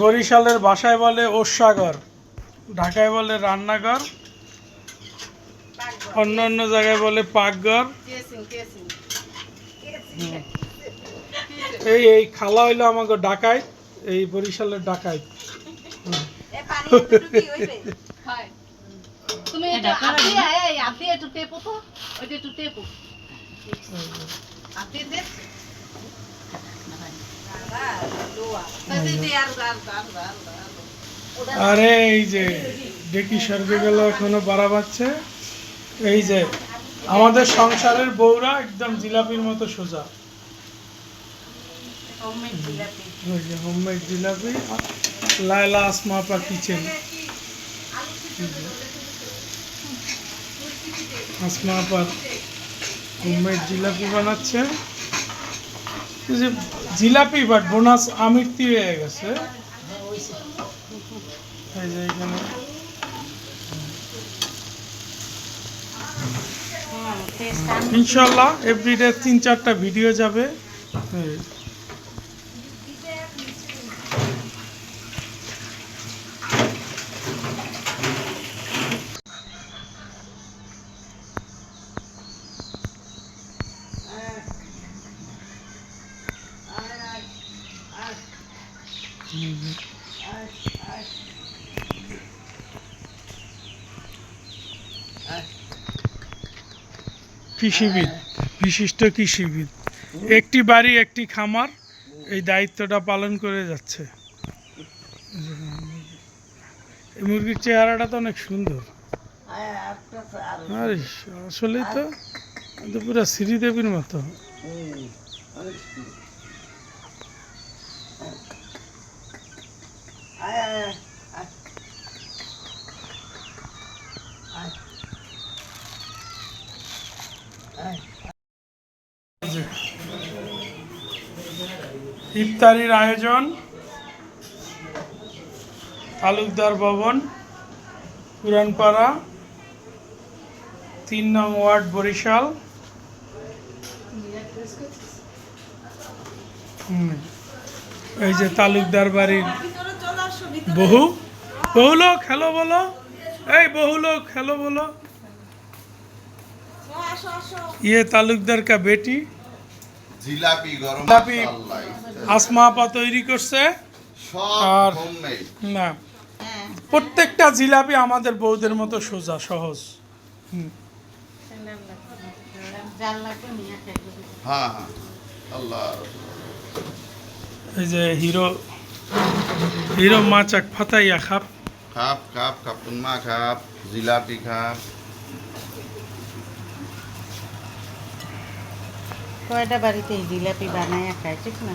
বরিশালের বাসায় বলে ওষাঘর ঢাকায় বলে রান্নাঘর অন্য অন্য জায়গায় বলে পাকঘর। এই এই খালা হইল আমাকে ডাকাই এই বরিশালের ডাকাই তুমি এটা আপনি আপনি একটু টেপো তো। ওইটা একটু টেপো। আপনি দে আরে এই যে ডেকি স্বর্গে গেল এখনও বাড়া পাচ্ছে এই যে আমাদের সংসারের বউরা একদম জিলাপির মতো সোজা। হোমমেড জিলাপি। লায়লা কিচেন। আসমা আপা হোমমেড জিলাপি বানাচ্ছে। যে জিলাপি বাট বোনাস আমৃত্তি হয়ে গেছে। এই যে এখানে। ইনশাল্লাহ এভরিডে তিন চারটা ভিডিও যাবে এই। কৃষিবিদ, বিশিষ্ট কৃষিবিদ। একটি বাড়ি, একটি খামার, এই দায়িত্বটা পালন করে যাচ্ছে। এই মুরগির চেহারাটা তো অনেক সুন্দর। আসলেই তো পুরো শ্রীদেবীর মতো। ইফতারির আয়োজন, তালুকদার ভবন, পুরানপাড়া, তিন নং ওয়ার্ড বরিশাল। এই যে তালুকদার বাড়ির বহু বহু লোক, হ্যালো বলো। এই বহু লোক, হ্যালো বলো। ইয়ে তালুকদার কা বেটি। জিলাপি গরম জিলাপি। মাশাআল্লাহ। আসমা আপা তৈরি করছে। আর- না প্রত্যেকটা জিলাপি আমাদের বৌদের মতো সোজা সহজ। হ্যাঁ হ্যাঁ। আল্লাহ। এই যে হিরো হিরো মাচাক ফাতাইয়া খাপ। খাপ খাপ খাপুন মা খাপ জিলাপি খাপ। কয়টা বাড়িতে জিলাপি বানায় খায় ঠিক না